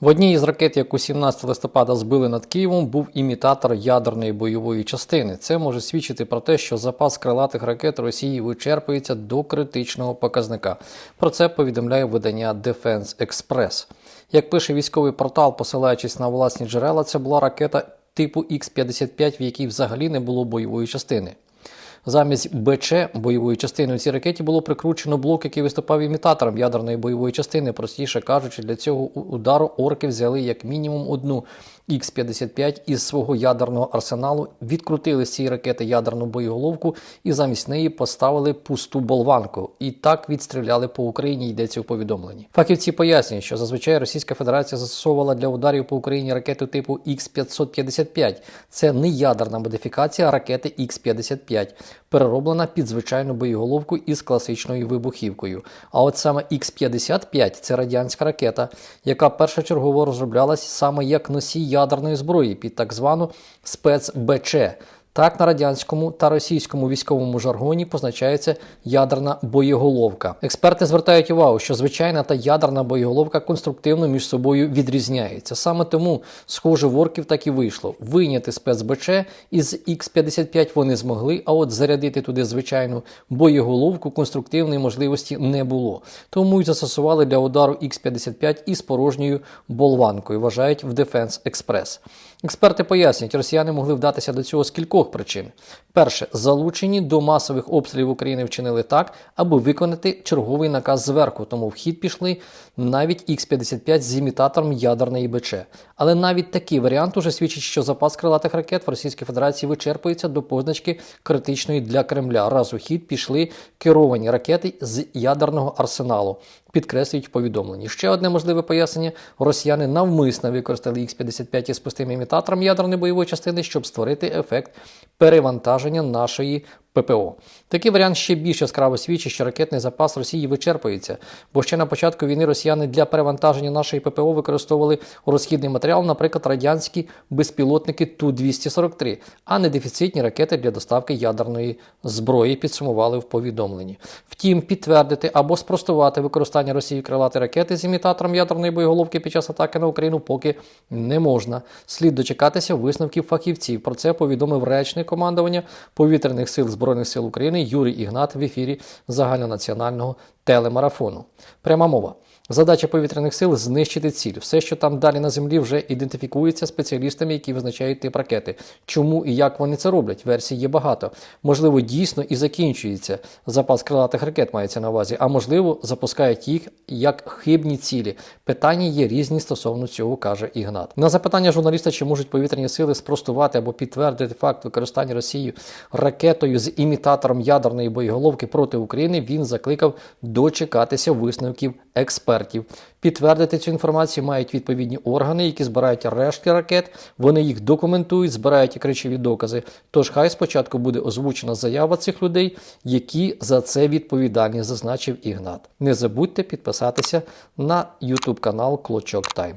В одній із ракет, яку 17 листопада збили над Києвом, був імітатор ядерної бойової частини. Це може свідчити про те, що запас крилатих ракет Росії вичерпується до критичного показника. Про це повідомляє видання Defense Express. Як пише військовий портал, посилаючись на власні джерела, це була ракета типу Х-55, в якій взагалі не було бойової частини. Замість БЧ бойової частини у цій ракеті було прикручено блок, який виступав імітатором ядерної бойової частини. Простіше кажучи, для цього удару орки взяли як мінімум одну Х-55 із свого ядерного арсеналу, відкрутили з цієї ракети ядерну боєголовку і замість неї поставили пусту болванку. І так відстріляли по Україні. Йдеться у повідомленні. Фахівці пояснюють, що зазвичай Російська Федерація застосовувала для ударів по Україні ракету типу Х-555. Це не ядерна модифікація ракети Х-55, перероблена під звичайну боєголовку із класичною вибухівкою. А от саме Х-55 це радянська ракета, яка першочергово розроблялась саме як носій ядерної зброї під так звану спецБЧ. Так на радянському та російському військовому жаргоні позначається ядерна боєголовка. Експерти звертають увагу, що звичайна та ядерна боєголовка конструктивно між собою відрізняються. Саме тому, схоже, в орків так і вийшло. Вийняти спецБЧ із Х-55 вони змогли, а от зарядити туди звичайну боєголовку конструктивної можливості не було. Тому й застосували для удару Х-55 із порожньою болванкою, вважають в Defense Express. Експерти пояснюють, росіяни могли вдатися до цього з кількох причин. Перше, залучені до масових обстрілів України вчинили так, аби виконати черговий наказ зверху, тому в хід пішли навіть Х-55 з імітатором ядерної БЧ. Але навіть такий варіант уже свідчить, що запас крилатих ракет в Російській Федерації вичерпується до позначки критичної для Кремля. Раз у хід пішли керовані ракети з ядерного арсеналу. Підкреслюють в. Ще одне можливе пояснення: росіяни навмисно використали Х-55 із пустим імітатором ядерної бойової частини, щоб створити ефект перевантаження нашої ППО. Такий варіант ще більш яскраво свідчить, що ракетний запас Росії вичерпується, бо ще на початку війни росіяни для перевантаження нашої ППО використовували розхідний матеріал, наприклад, радянські безпілотники Ту-243, а не дефіцитні ракети для доставки ядерної зброї, підсумували в повідомленні. Втім, підтвердити або спростувати використання Росії крилати ракети з імітатором ядерної боєголовки під час атаки на Україну поки не можна. Слід дочекатися висновків фахівців. Про це повідомив речник командування повітряних сил Збройних сил України Юрій Ігнат в ефірі загальнонаціонального телемарафону. Пряма мова. Задача повітряних сил знищити ціль. Все, що там далі на землі, вже ідентифікується спеціалістами, які визначають тип ракети. Чому і як вони це роблять? Версій є багато. Можливо, дійсно і закінчується запас крилатих ракет, мається на увазі, а можливо, запускають їх як хибні цілі. Питання є різні стосовно цього, каже Ігнат. На запитання журналіста, чи можуть повітряні сили спростувати або підтвердити факт використання Росією ракетою з імітатором ядерної боєголовки проти України, він закликав дочекатися висновків експертів. Підтвердити цю інформацію мають відповідні органи, які збирають рештки ракет. Вони їх документують, збирають і речові докази. Тож хай спочатку буде озвучена заява цих людей, які за це відповідальні, зазначив Ігнат. Не забудьте підписатися на YouTube канал Клочок Тайм.